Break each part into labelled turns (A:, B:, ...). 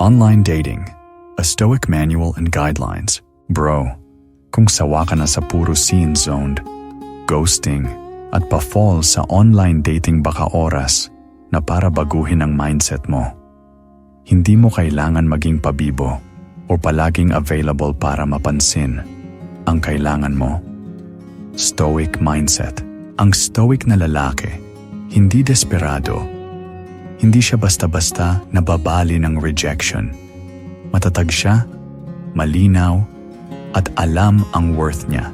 A: Online dating, a stoic manual and guidelines. Bro, kung sawa ka na sa puro scene zoned, ghosting, at pa-fall sa online dating baka oras na para baguhin ang mindset mo. Hindi mo kailangan maging pabibo o palaging available para mapansin. Ang kailangan mo, stoic mindset. Ang stoic na lalaki, hindi desperado. Hindi siya basta-basta nababali ng rejection. Matatag siya, malinaw, at alam ang worth niya.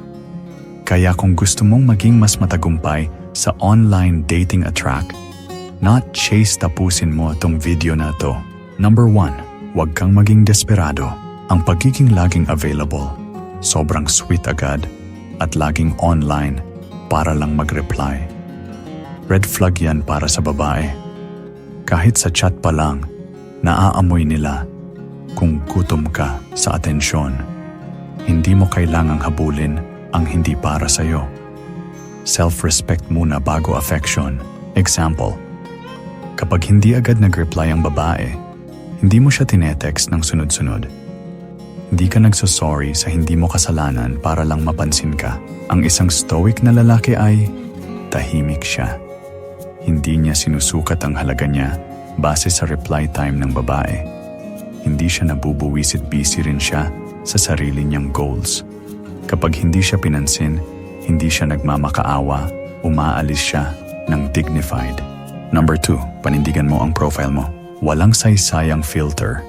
A: Kaya kung gusto mong maging mas matagumpay sa online dating attract, not chase tapusin mo itong video na to. Number 1, huwag kang maging desperado. Ang pagiging laging available, sobrang sweet agad, at laging online para lang mag-reply. Red flag yan para sa babae. Kahit sa chat pa lang, naaamoy nila kung gutom ka sa atensyon. Hindi mo kailangang habulin ang hindi para sa'yo. Self-respect muna bago affection. Example, kapag hindi agad nag-reply ang babae, hindi mo siya tinetext ng sunod-sunod. Hindi ka nagsosorry sa hindi mo kasalanan para lang mapansin ka. Ang isang stoic na lalaki ay tahimik siya. Hindi niya sinusukat ang halaga niya base sa reply time ng babae. Hindi siya nabubuwisit busy rin siya sa sarili niyang goals. Kapag hindi siya pinansin, hindi siya nagmamakaawa, umaalis siya ng dignified. Number 2, panindigan mo ang profile mo. Walang saysayang filter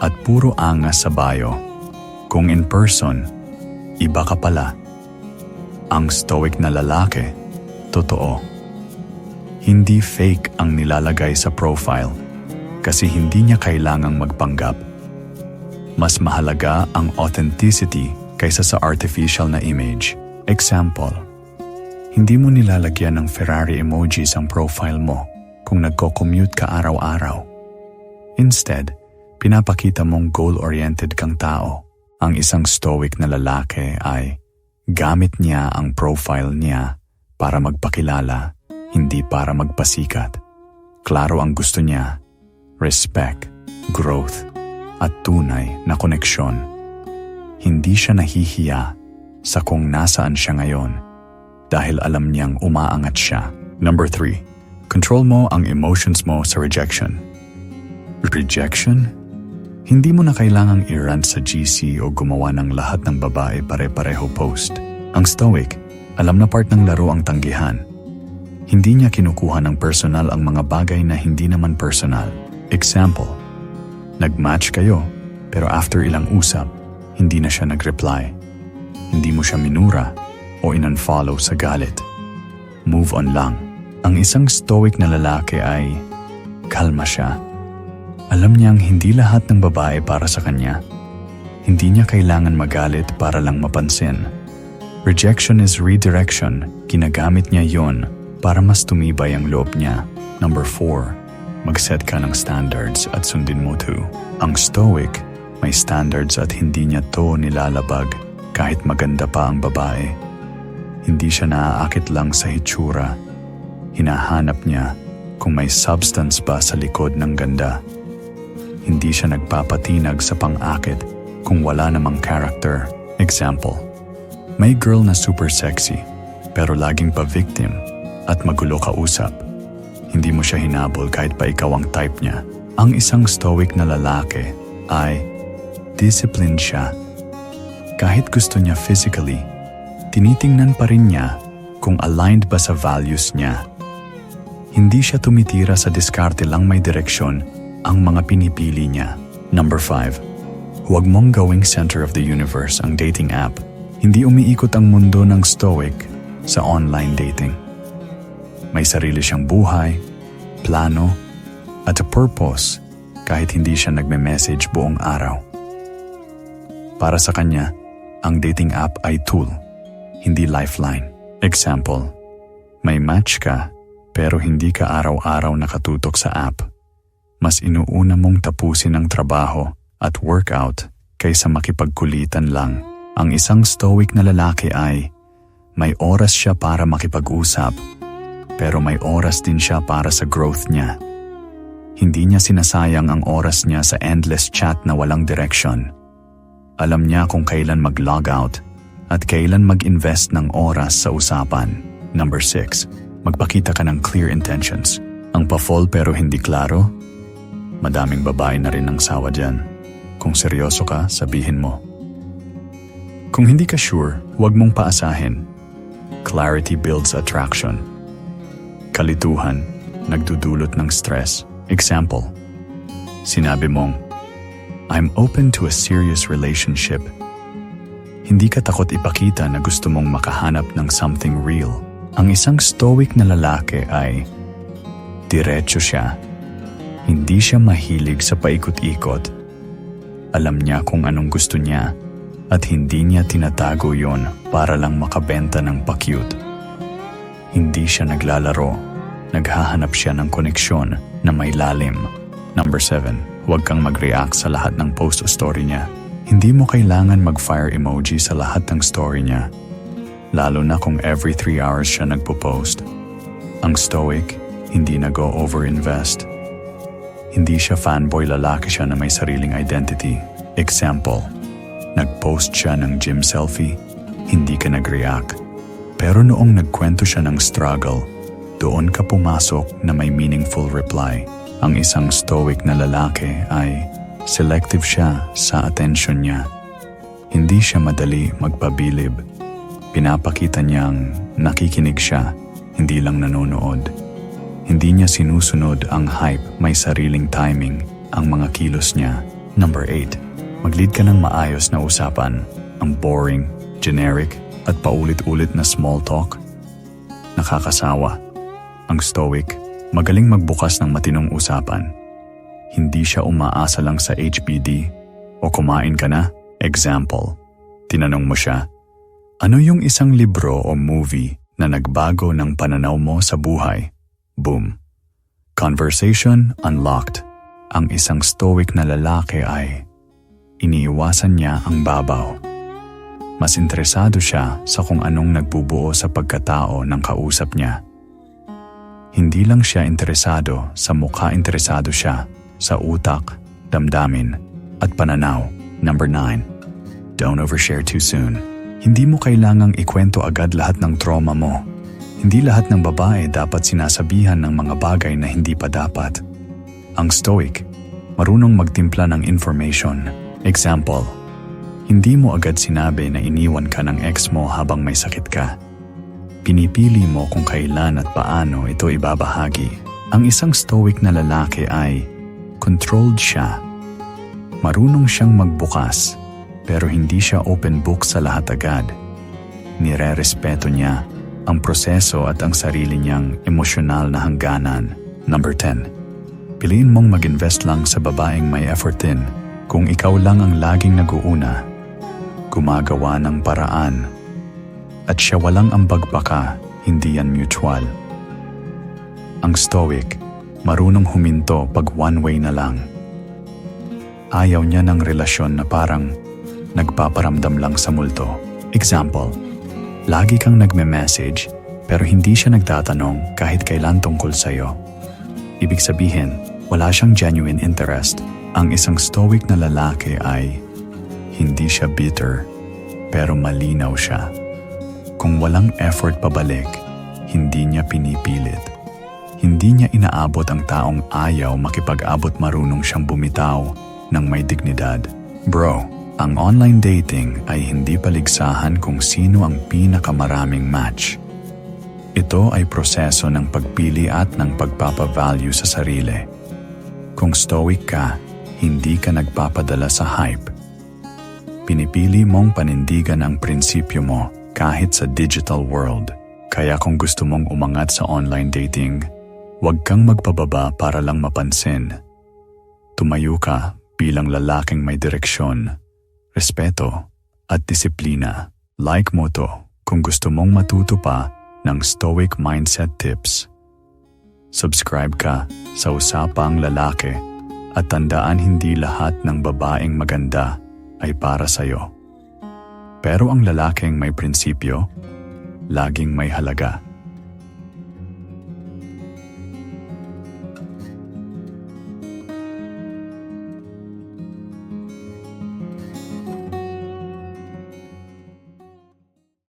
A: at puro angas sa bio. Kung in person, iba ka pala. Ang stoic na lalaki, totoo. Hindi fake ang nilalagay sa profile kasi hindi niya kailangang magpanggap. Mas mahalaga ang authenticity kaysa sa artificial na image. Example, hindi mo nilalagyan ng Ferrari emojis ang profile mo kung nagko-commute ka araw-araw. Instead, pinapakita mong goal-oriented kang tao. Ang isang stoic na lalaki ay gamit niya ang profile niya para magpakilala, hindi para magpasikat. Klaro ang gusto niya, respect, growth, at tunay na koneksyon. Hindi siya nahihiya sa kung nasaan siya ngayon dahil alam niyang umaangat siya. Number 3. Control mo ang emotions mo sa rejection. Rejection? Hindi mo na kailangang i-rant sa GC o gumawa ng lahat ng babae pare-pareho post. Ang stoic, alam na part ng laro ang tanggihan. Hindi niya kinukuha ng personal ang mga bagay na hindi naman personal. Example, nag-match kayo pero after ilang usap, hindi na siya nag-reply. Hindi mo siya minura o in-unfollow sa galit. Move on lang. Ang isang stoic na lalaki ay kalma siya. Alam niyang hindi lahat ng babae para sa kanya. Hindi niya kailangan magalit para lang mapansin. Rejection is redirection. Ginagamit niya yon para mas tumibay ang loob niya. Number 4. Mag-set ka ng standards at sundin mo to. Ang stoic, may standards at hindi niya to nilalabag kahit maganda pa ang babae. Hindi siya naaakit lang sa hitsura. Hinahanap niya kung may substance ba sa likod ng ganda. Hindi siya nagpapatinag sa pang-akit kung wala namang character. Example, may girl na super sexy pero laging pa-victim at magulo kausap. Hindi mo siya hinabol kahit pa ikaw ang type niya. Ang isang stoic na lalaki ay disciplined siya. Kahit gusto niya physically, tinitingnan pa rin niya kung aligned ba sa values niya. Hindi siya tumitira sa diskarte lang may direksyon ang mga pinipili niya. Number 5. Huwag mong gawing center of the universe ang dating app. Hindi umiikot ang mundo ng stoic sa online dating. May sarili siyang buhay, plano, at a purpose kahit hindi siya nagme-message buong araw. Para sa kanya, ang dating app ay tool, hindi lifeline. Example, may match ka pero hindi ka araw-araw nakatutok sa app. Mas inuuna mong tapusin ang trabaho at workout kaysa makipagkulitan lang. Ang isang stoic na lalaki ay may oras siya para makipag-usap pero may oras din siya para sa growth niya. Hindi niya sinasayang ang oras niya sa endless chat na walang direction. Alam niya kung kailan mag-log out at kailan mag-invest ng oras sa usapan. Number 6. Magpakita ka ng clear intentions. Ang pa-fall pero hindi klaro? Madaming babae na rin ang sawa dyan. Kung seryoso ka, sabihin mo. Kung hindi ka sure, huwag mong paasahin. Clarity builds attraction. Kalituhan, nagdudulot ng stress. Example, sinabi mong, I'm open to a serious relationship. Hindi ka takot ipakita na gusto mong makahanap ng something real. Ang isang stoic na lalaki ay diretso siya. Hindi siya mahilig sa paikot-ikot. Alam niya kung anong gusto niya at hindi niya tinatago yon para lang makabenta ng pa-cute. Hindi siya naglalaro. Naghahanap siya ng koneksyon na may lalim. Number 7. Huwag kang mag-react sa lahat ng post o story niya. Hindi mo kailangan mag-fire emoji sa lahat ng story niya. Lalo na kung every 3 hours siya nagpo-post. Ang stoic, hindi nag-over-invest. Hindi siya fanboy lalaki siya na may sariling identity. Example, nag-post siya ng gym selfie, hindi ka nag-react. Pero noong nagkwento siya ng struggle, doon ka pumasok na may meaningful reply. Ang isang stoic na lalaki ay selective siya sa attention niya. Hindi siya madali magpabilib. Pinapakita niyang nakikinig siya, hindi lang nanonood. Hindi niya sinusunod ang hype, may sariling timing, ang mga kilos niya. Number 8. Mag-lead ka ng maayos na usapan. Ang boring, generic, at paulit-ulit na small talk. Nakakasawa. Ang stoic, magaling magbukas ng matinong usapan. Hindi siya umaasa lang sa HBD o kumain ka na. Example, tinanong mo siya, ano yung isang libro o movie na nagbago ng pananaw mo sa buhay? Boom. Conversation unlocked. Ang isang stoic na lalaki ay iniiwasan niya ang babaw. Mas interesado siya sa kung anong nagbubuo sa pagkatao ng kausap niya. Hindi lang siya interesado sa mukha interesado siya sa utak, damdamin, at pananaw. Number 9. Don't overshare too soon. Hindi mo kailangang ikwento agad lahat ng trauma mo. Hindi lahat ng babae dapat sinasabihan ng mga bagay na hindi pa dapat. Ang stoic, marunong magtimpla ng information. Example, hindi mo agad sinabi na iniwan ka ng ex mo habang may sakit ka. Pinipili mo kung kailan at paano ito ibabahagi. Ang isang stoic na lalaki ay controlled siya. Marunong siyang magbukas, pero hindi siya open book sa lahat agad. Nire-respeto niya ang proseso at ang sarili niyang emosyonal na hangganan. Number 10. Piliin mong mag-invest lang sa babaeng may effort din. Kung ikaw lang ang laging nag-uuna, gumagawa ng paraan, at siya walang ambag baka, hindi yan mutual. Ang stoic, marunong huminto pag one way na lang. Ayaw niya ng relasyon na parang nagpaparamdam lang sa multo. Example, lagi kang nagme-message pero hindi siya nagtatanong kahit kailan tungkol sa'yo. Ibig sabihin, wala siyang genuine interest. Ang isang stoic na lalaki ay hindi siya bitter pero malinaw siya. Kung walang effort pabalik, hindi niya pinipilit. Hindi niya inaabot ang taong ayaw makipag-abot marunong siyang bumitaw ng may dignidad. Bro, ang online dating ay hindi paligsahan kung sino ang pinakamaraming match. Ito ay proseso ng pagpili at ng pagpapavalue sa sarili. Kung stoic ka, hindi ka nagpapadala sa hype. Pinipili mong panindigan ang prinsipyo mo kahit sa digital world. Kaya kung gusto mong umangat sa online dating, huwag kang magpababa para lang mapansin. Tumayo ka bilang lalaking may direksyon, respeto, at disiplina. Like mo to kung gusto mong matuto pa ng Stoic Mindset Tips. Subscribe ka sa Usapang Lalaki at tandaan hindi lahat ng babaeng maganda ay para sa'yo. Pero ang lalaking may prinsipyo, laging may halaga.